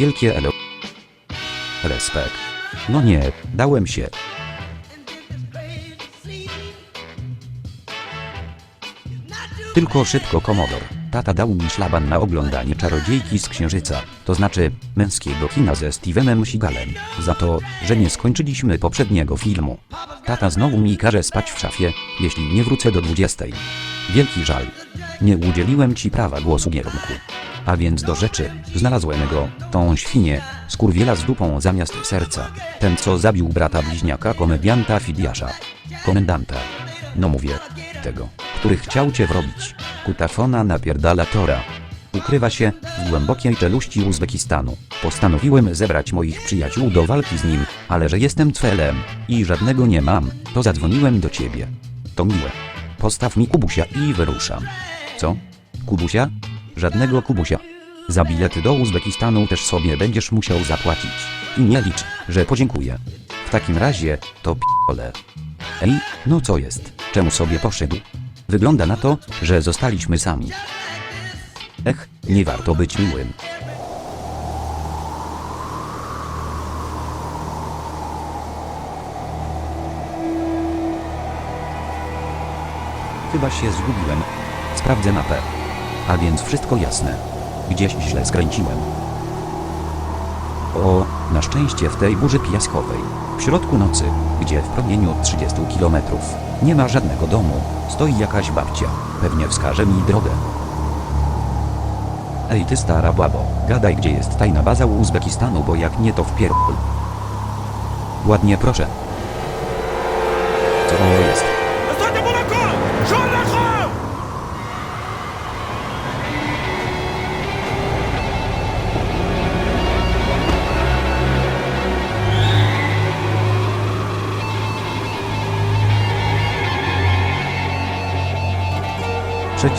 Wielkie elo. Respekt. No nie, dałem się. Tylko szybko komodor. Tata dał mi szlaban na oglądanie czarodziejki z księżyca, to znaczy męskiego kina ze Stevenem Seagalem, za to, że nie skończyliśmy poprzedniego filmu. Tata znowu mi każe spać w szafie, jeśli nie wrócę do 20. Wielki żal. Nie udzieliłem ci prawa głosu gierunku. A więc do rzeczy, znalazłem go, tą świnię, skurwiela z dupą zamiast serca. Ten co zabił brata bliźniaka komedianta Fidiasza. Komendanta. No mówię, tego, który chciał cię wrobić. Kutafona napierdala Tora. Ukrywa się w głębokiej czeluści Uzbekistanu. Postanowiłem zebrać moich przyjaciół do walki z nim, ale że jestem cfelem i żadnego nie mam, to zadzwoniłem do ciebie. To miłe. Postaw mi kubusia i wyruszam. Co? Kubusia? Żadnego kubusia. Za bilety do Uzbekistanu też sobie będziesz musiał zapłacić. I nie licz, że podziękuję. W takim razie, to p***ole. Ej, no co jest? Czemu sobie poszedł? Wygląda na to, że zostaliśmy sami. Ech, nie warto być miłym. Chyba się zgubiłem. Sprawdzę mapę. A więc wszystko jasne. Gdzieś źle skręciłem. O, na szczęście w tej burzy piaskowej, w środku nocy, gdzie w promieniu 30 km nie ma żadnego domu, stoi jakaś babcia, pewnie wskaże mi drogę. Ej ty stara babo, gadaj gdzie jest tajna baza Uzbekistanu, bo jak nie to wpierdol. Ładnie proszę.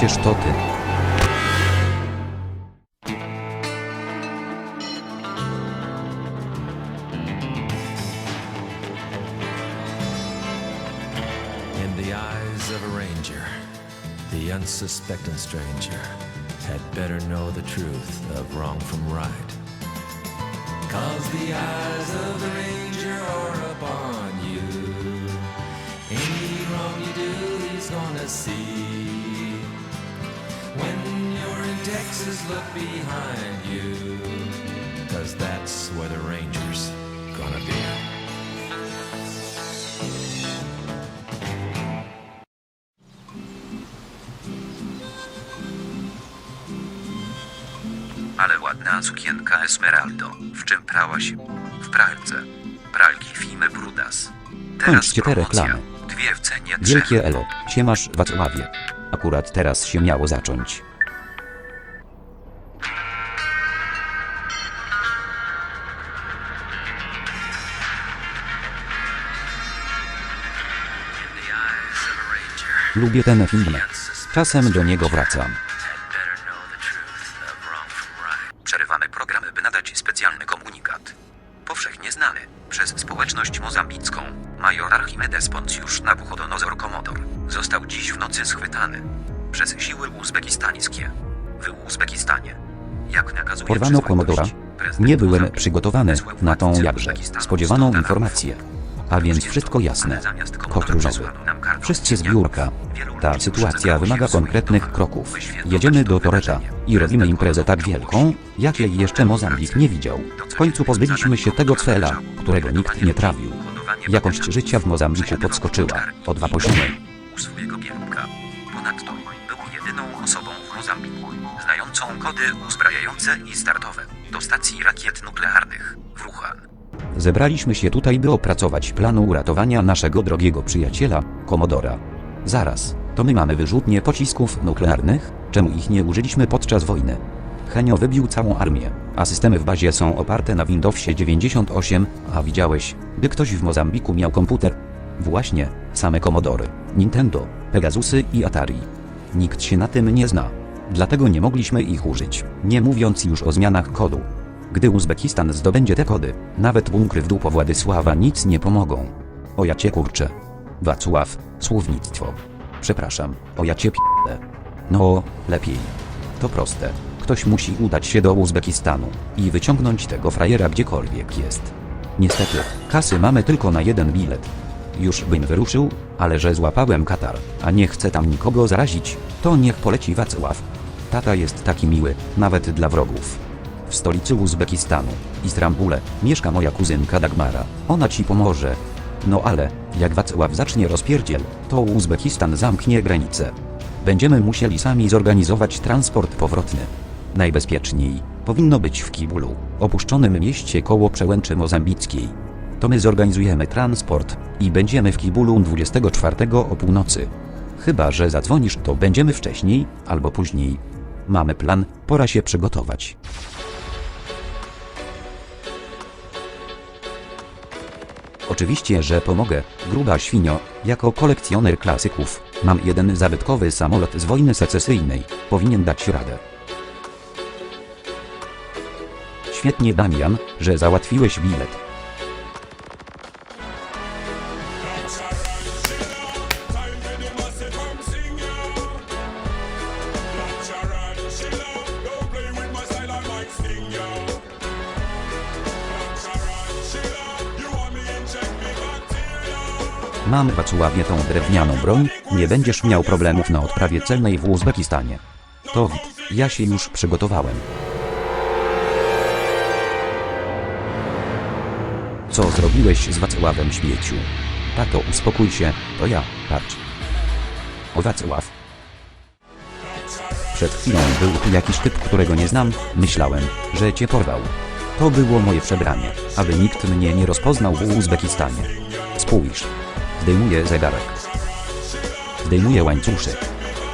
Przecież to ty. In the eyes of a ranger, the unsuspecting stranger had better know the truth of wrong from right. Cause the eyes of the ranger are upon you. Any wrong you do, he's gonna see. When you're in Texas, look behind you. Cause that's where the ranger's gonna be. Ale ładna sukienka Esmeraldo. W czym prałaś? W pralce. Pralki Fime Brudas. Teraz Kończcie te promocja. reklamy. Dwie w cenie trzech. Wielkie elo, siemasz Wacławie. Akurat teraz się miało zacząć. Lubię ten film. Czasem do niego wracam. Przerywamy programy, by nadać specjalny komunikat. Powszechnie znany przez społeczność mozambicką, major Archimedes Poncjusz Nabuchodonozor został dziś w nocy schwytany przez siły uzbekistańskie. W Uzbekistanie. Jak nakazuje Porwano Komodora. Nie byłem przygotowany na tą jakże spodziewaną 100 dolarów. informację. A więc wszystko jasne. Kot różowy. Wszyscy z biurka. Ta sytuacja wymaga konkretnych kroków. Jedziemy do Toreta i robimy imprezę tak wielką, jakiej jeszcze Mozambik nie widział. W końcu pozbyliśmy się tego cfela, którego nikt nie trawił. Jakość życia w Mozambiku podskoczyła o dwa poziomy. U swojego bielka. Ponadto był jedyną osobą w Mozambiku znającą kody uzbrajające i startowe do stacji rakiet nuklearnych w Wuhan. Zebraliśmy się tutaj, by opracować plan uratowania naszego drogiego przyjaciela, Komodora. Zaraz, to my mamy wyrzutnie pocisków nuklearnych? Czemu ich nie użyliśmy podczas wojny? Henio wybił całą armię, a systemy w bazie są oparte na Windowsie 98, a widziałeś, by ktoś w Mozambiku miał komputer? Właśnie, same Komodory, Nintendo, Pegasusy i Atari. Nikt się na tym nie zna. Dlatego nie mogliśmy ich użyć, nie mówiąc już o zmianach kodu. Gdy Uzbekistan zdobędzie te kody, nawet bunkry w dupo Władysława nic nie pomogą. O ja cię kurczę. Wacław, słownictwo. Przepraszam, o ja cię. No, lepiej. To proste. Kto Ktoś musi udać się do Uzbekistanu i wyciągnąć tego frajera gdziekolwiek jest. Niestety, kasy mamy tylko na jeden bilet. Już bym wyruszył, ale że złapałem Katar, a nie chcę tam nikogo zarazić, to niech poleci Wacław. Tata jest taki miły, nawet dla wrogów. W stolicy Uzbekistanu, Istrambule, mieszka moja kuzynka Dagmara. Ona ci pomoże. No ale, jak Wacław zacznie rozpierdziel, to Uzbekistan zamknie granice. Będziemy musieli sami zorganizować transport powrotny. Najbezpieczniej powinno być w Kibulu, opuszczonym mieście koło przełęczy mozambickiej. To my zorganizujemy transport i będziemy w Kibulu 24 o północy. Chyba, że zadzwonisz, to będziemy wcześniej albo później. Mamy plan, pora się przygotować. Oczywiście, że pomogę, gruba świnio, jako kolekcjoner klasyków. Mam jeden zabytkowy samolot z wojny secesyjnej, powinien dać radę. Świetnie Damian, że załatwiłeś bilet. Mam Wacławie tą drewnianą broń, nie będziesz miał problemów na odprawie celnej w Uzbekistanie. To wid, ja się już przygotowałem. Co zrobiłeś z Wacławem śmieciu? Tato uspokój się, to ja, patrz. O Wacław. Przed chwilą był tu jakiś typ, którego nie znam, myślałem, że cię porwał. To było moje przebranie, aby nikt mnie nie rozpoznał w Uzbekistanie. Spójrz. Zdejmuję zegarek. Zdejmuję łańcuszek.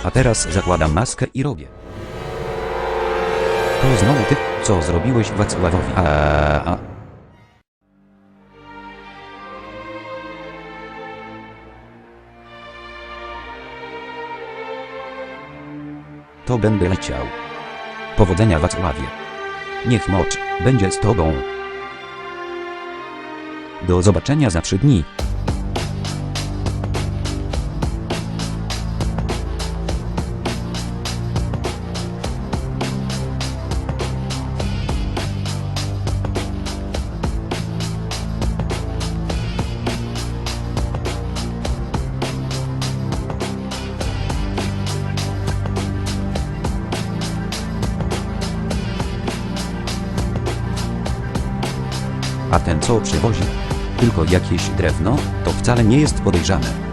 A teraz zakładam maskę i robię. To znowu ty, co zrobiłeś Wacławowi. A. To będę leciał. Powodzenia Wacławie. Niech mocz będzie z tobą. Do zobaczenia za trzy dni. Co? Tylko jakieś drewno, to wcale nie jest podejrzane.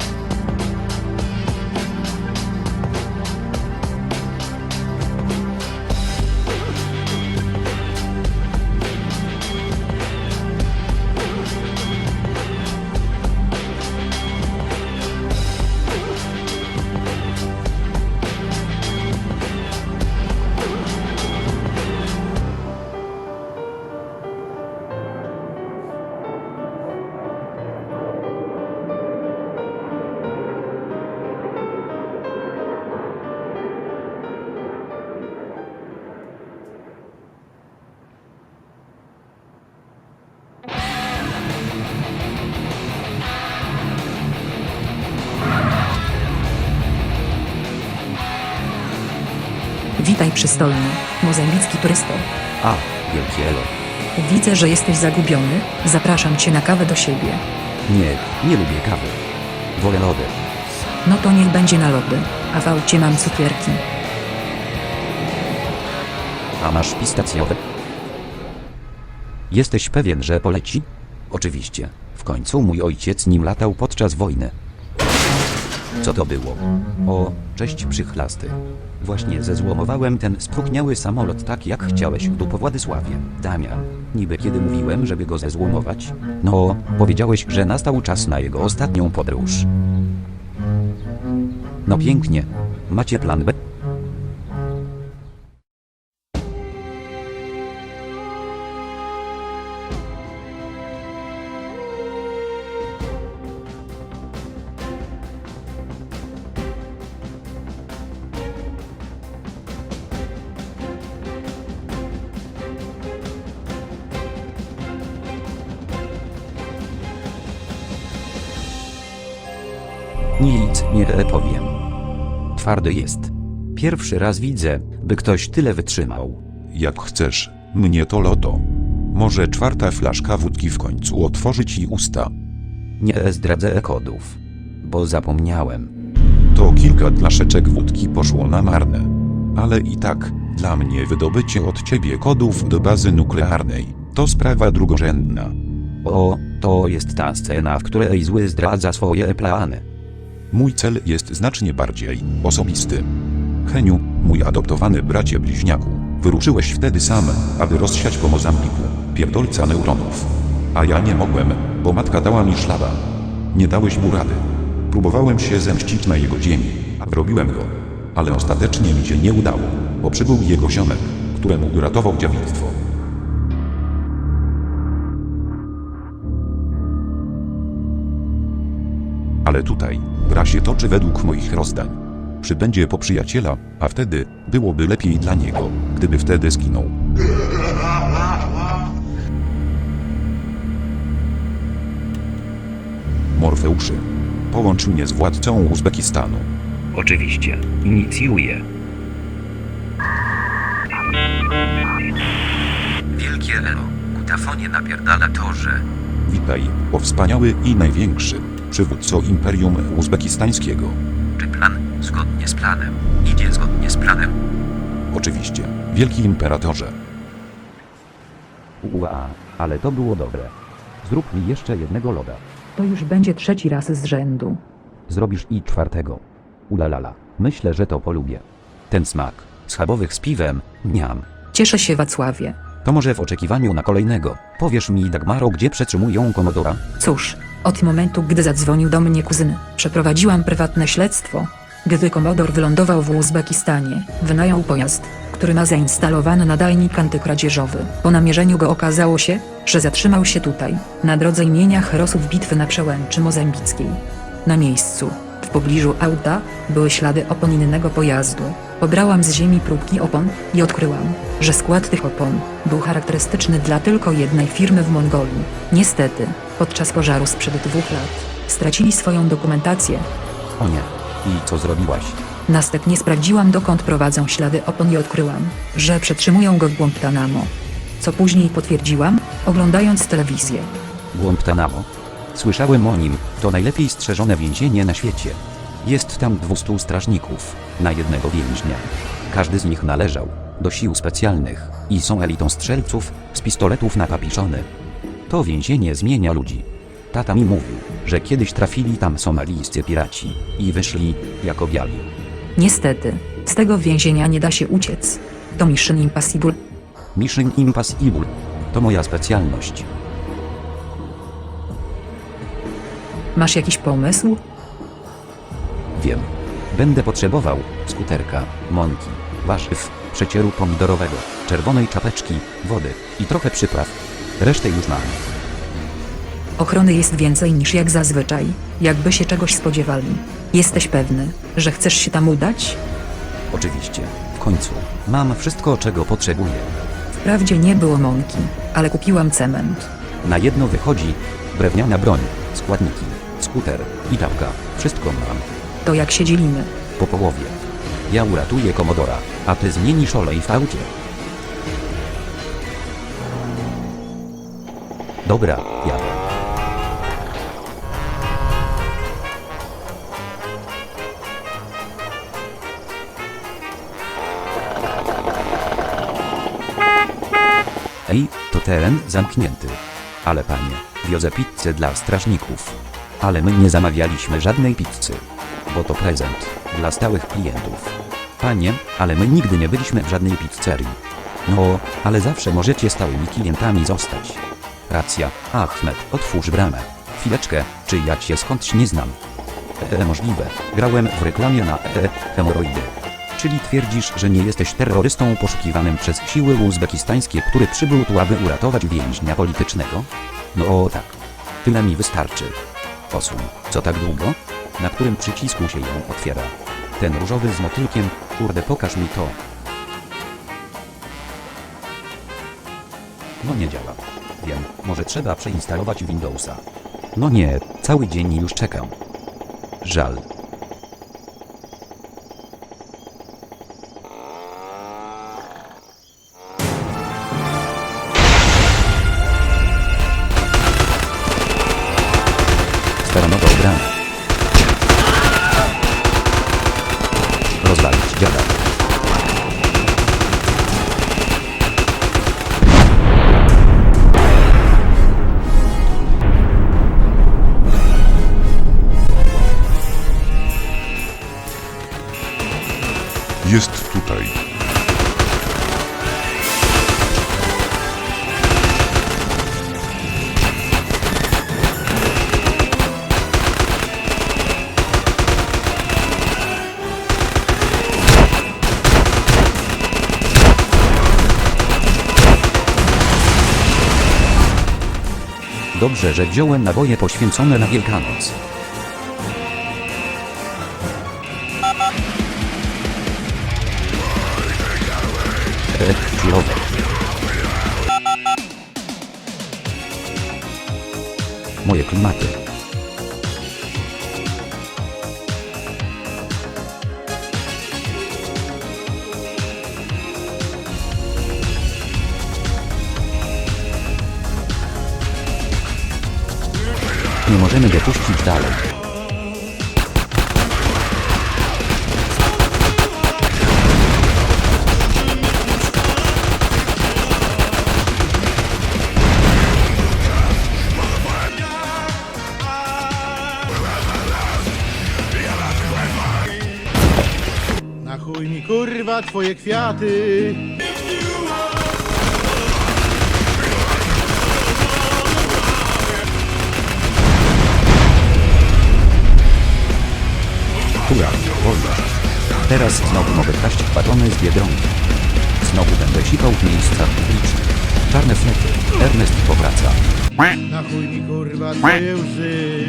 Przystojny, mozambicki turysto. A, wielkie elo. Widzę, że jesteś zagubiony, zapraszam cię na kawę do siebie. Nie, nie lubię kawy. Wolę lody. No to niech będzie na lody, a w aucie mam cukierki. A masz pistacjowe? Jesteś pewien, że poleci? Oczywiście. W końcu mój ojciec nim latał podczas wojny. Co to było? O, cześć przychlasty. Właśnie zezłomowałem ten spróchniały samolot tak jak chciałeś tu po Władysławie. Damian, niby kiedy mówiłem, żeby go zezłomować? No, powiedziałeś, że nastał czas na jego ostatnią podróż. No pięknie. Macie plan B? Twardy jest. Pierwszy raz widzę, by ktoś tyle wytrzymał. Jak chcesz, mnie to loto. Może czwarta flaszka wódki w końcu otworzy ci usta. Nie zdradzę kodów. Bo zapomniałem. To kilka flaszeczek wódki poszło na marne. Ale i tak, dla mnie wydobycie od ciebie kodów do bazy nuklearnej to sprawa drugorzędna. O, to jest ta scena, w której zły zdradza swoje plany. Mój cel jest znacznie bardziej osobisty. Heniu, mój adoptowany bracie bliźniaku, wyruszyłeś wtedy sam, aby rozsiać po Mozambiku pierdolca neuronów. A ja nie mogłem, bo matka dała mi szlaban. Nie dałeś mu rady. Próbowałem się zemścić na jego ziemi, a robiłem go. Ale ostatecznie mi się nie udało, bo przybył jego ziomek, któremu uratował dziewictwo. Ale tutaj, gra się toczy według moich rozdań. Przybędzie po przyjaciela, a wtedy byłoby lepiej dla niego, gdyby wtedy zginął. Morfeuszy. Połącz mnie z władcą Uzbekistanu. Oczywiście. Inicjuję. Wielkie elo. Kutafonie napierdala torze. Witaj, o wspaniały i największy przywódco Imperium Uzbekistańskiego. Czy plan zgodnie z planem? Idzie zgodnie z planem. Oczywiście, wielki imperatorze. Ua, ale to było dobre. Zrób mi jeszcze jednego loda. To już będzie trzeci raz z rzędu. Zrobisz i czwartego. Ulalala. Myślę, że to polubię. Ten smak. Schabowych z piwem. Niam. Cieszę się Wacławie. To może w oczekiwaniu na kolejnego. Powiesz mi, Dagmaro, gdzie przetrzymują komodora? Cóż, od momentu, gdy zadzwonił do mnie kuzyn, przeprowadziłam prywatne śledztwo. Gdy komodor wylądował w Uzbekistanie, wynajął pojazd, który ma zainstalowany nadajnik antykradzieżowy. Po namierzeniu go okazało się, że zatrzymał się tutaj, na drodze imienia herosów bitwy na przełęczy mozambickiej. Na miejscu, w pobliżu auta, były ślady opon innego pojazdu. Pobrałam z ziemi próbki opon i odkryłam, że skład tych opon był charakterystyczny dla tylko jednej firmy w Mongolii. Niestety, podczas pożaru sprzed dwóch lat, stracili swoją dokumentację. O nie. I co zrobiłaś? Następnie sprawdziłam dokąd prowadzą ślady opon i odkryłam, że przetrzymują go w Guantanamo. Co później potwierdziłam, oglądając telewizję. Guantanamo. Słyszałem o nim. To najlepiej strzeżone więzienie na świecie. Jest tam 200 strażników na jednego więźnia. Każdy z nich należał do sił specjalnych i są elitą strzelców z pistoletów na kapiszony. To więzienie zmienia ludzi. Tata mi mówił, że kiedyś trafili tam somalijscy piraci i wyszli jako biali. Niestety, z tego więzienia nie da się uciec. To Mission Impossible. Mission Impossible to moja specjalność. Masz jakiś pomysł? Wiem. Będę potrzebował skuterka, mąki, warzyw, przecieru pomidorowego, czerwonej czapeczki, wody i trochę przypraw. Resztę już mam. Ochrony jest więcej niż jak zazwyczaj, jakby się czegoś spodziewali. Jesteś pewny, że chcesz się tam udać? Oczywiście. W końcu. Mam wszystko, czego potrzebuję. Wprawdzie nie było mąki, ale kupiłam cement. Na jedno wychodzi drewniana broń, składniki, skuter i czapka. Wszystko mam. To jak się dzielimy? Po połowie. Ja uratuję komodora, a ty zmienisz olej w aucie. Dobra, jadę. Ej, to teren zamknięty. Ale panie, wiozę pizzę dla strażników. Ale my nie zamawialiśmy żadnej pizzy. Bo to prezent dla stałych klientów. Panie, ale my nigdy nie byliśmy w żadnej pizzerii. No, ale zawsze możecie stałymi klientami zostać. Racja, Ahmed, otwórz bramę. Chwileczkę, czy ja cię skądś nie znam? E, możliwe. Grałem w reklamie na e, hemoroidy. Czyli twierdzisz, że nie jesteś terrorystą poszukiwanym przez siły uzbekistańskie, który przybył tu, aby uratować więźnia politycznego? No o tak. Tyle mi wystarczy. Posuń. Co tak długo? Na którym przycisku się ją otwiera? Ten różowy z motylkiem, kurde pokaż mi to. No nie działa. Wiem, może trzeba przeinstalować Windowsa. No nie, cały dzień już czekam. Żal. Dobrze, że wziąłem naboje poświęcone na Wielkanoc. Ech, chwilowe. Moje klimaty. Możemy go puścić dalej. Na chuj mi kurwa twoje kwiaty Wolność. Teraz znowu mogę kraść batony z Biedronki. Znowu będę sikał w miejscach publicznych. Czarne flety. Ernest powraca. Na chuj mi kurwa twoje łzy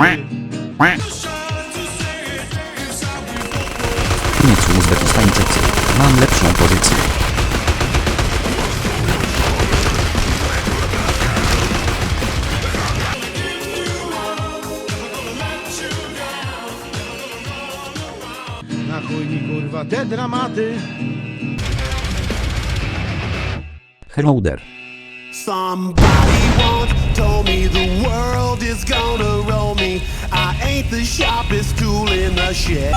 Nic Uzbekistańczycy. Mam lepszą pozycję. Kurwa te dramaty Hello there. Somebody once told me the world is gonna roll me. I ain't the sharpest tool in the shed.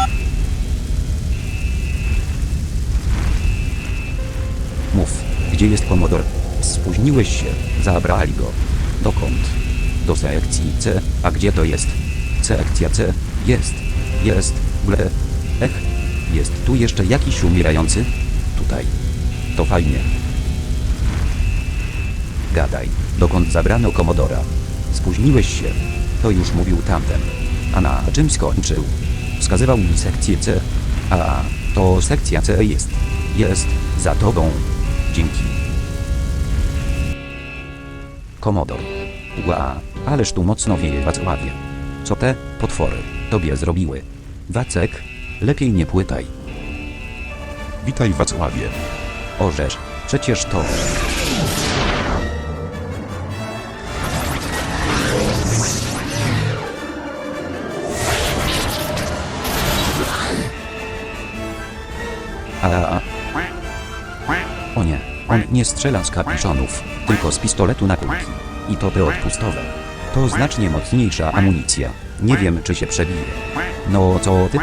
Mów, gdzie jest komodor? Spóźniłeś się, zabrali go. Dokąd? Do sekcji C, a gdzie to jest? Sekcja C, jest, jest, ble. Ech, jest tu jeszcze jakiś umierający? Tutaj. To fajnie. Gadaj, dokąd zabrano komodora? Spóźniłeś się. To już mówił tamten. A na czym skończył? Wskazywał mi sekcję C. A, to sekcja C jest. Jest, za tobą. Dzięki. Komodor. Ła, ależ tu mocno wieje Wacławie. Co te potwory tobie zrobiły? Wacek, lepiej nie płytaj. Witaj Wacławie. Orzesz, przecież to... A... O nie, on nie strzela z kapiszonów, tylko z pistoletu na kulki. I to te odpustowe. To znacznie mocniejsza amunicja. Nie wiem, czy się przebije. No co ty?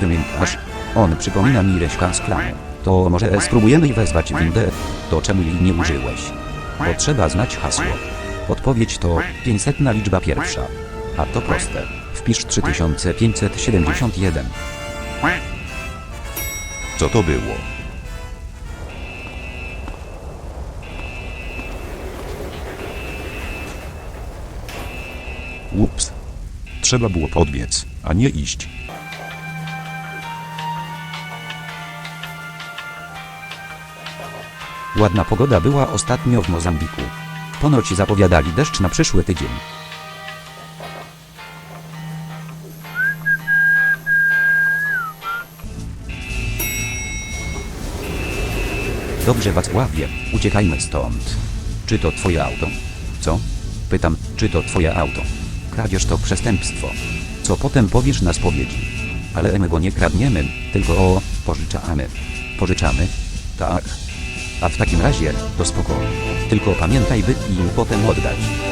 Wymiękasz? On przypomina mi Reśka z klanu. To może spróbujemy wezwać windę? To czemu jej nie użyłeś? Bo trzeba znać hasło. Odpowiedź to 500 na liczba pierwsza. A to proste. Wpisz 3571. Co to było? Ups. Trzeba było podbiec, a nie iść. Ładna pogoda była ostatnio w Mozambiku. Ponoć zapowiadali deszcz na przyszły tydzień. Dobrze Wacławie, uciekajmy stąd. Czy to twoje auto? Co? Pytam, czy to twoje auto? Kradzież to przestępstwo. Co potem powiesz na spowiedzi? Ale my go nie kradniemy, tylko o, pożyczamy. Pożyczamy? Tak. A w takim razie, to spoko. Tylko pamiętaj by im potem oddać.